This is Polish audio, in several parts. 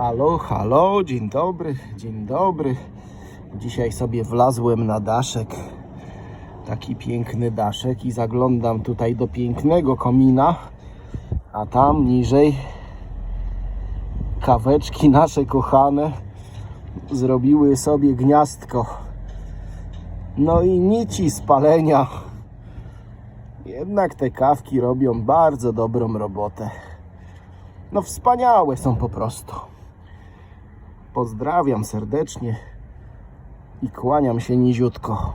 Halo, halo, dzień dobry, dzień dobry. Dzisiaj sobie wlazłem na daszek. Taki piękny daszek i zaglądam tutaj do pięknego komina, a tam niżej kaweczki nasze kochane zrobiły sobie gniazdko. No i nici spalenia. Jednak te kawki robią bardzo dobrą robotę. No wspaniałe są po prostu. Pozdrawiam serdecznie i kłaniam się niziutko.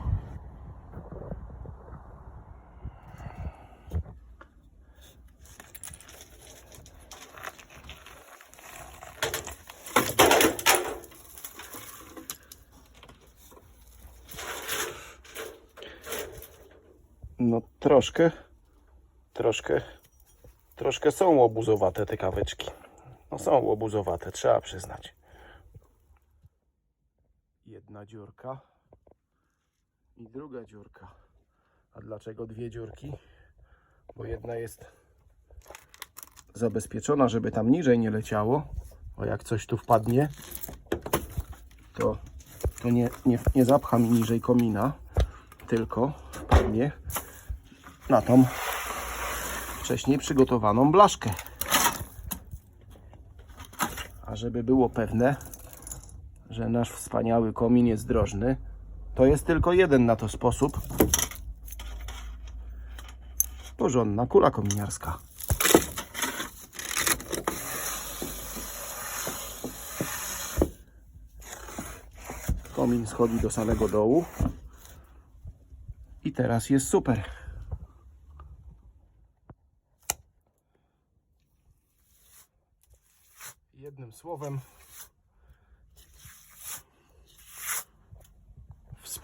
No troszkę, troszkę, troszkę są łobuzowate te kaweczki. No są łobuzowate, trzeba przyznać. Jedna dziurka i druga dziurka. A dlaczego dwie dziurki? Bo jedna jest zabezpieczona, żeby tam niżej nie leciało. Bo jak coś tu wpadnie, to, to nie, nie, nie zapcha mi niżej komina, tylko wpadnie na tą wcześniej przygotowaną blaszkę. A żeby było pewne, że nasz wspaniały komin jest drożny, to jest tylko jeden na to sposób. Porządna kula kominiarska. Komin schodzi do samego dołu. I teraz jest super. Jednym słowem,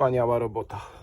wspaniała robota.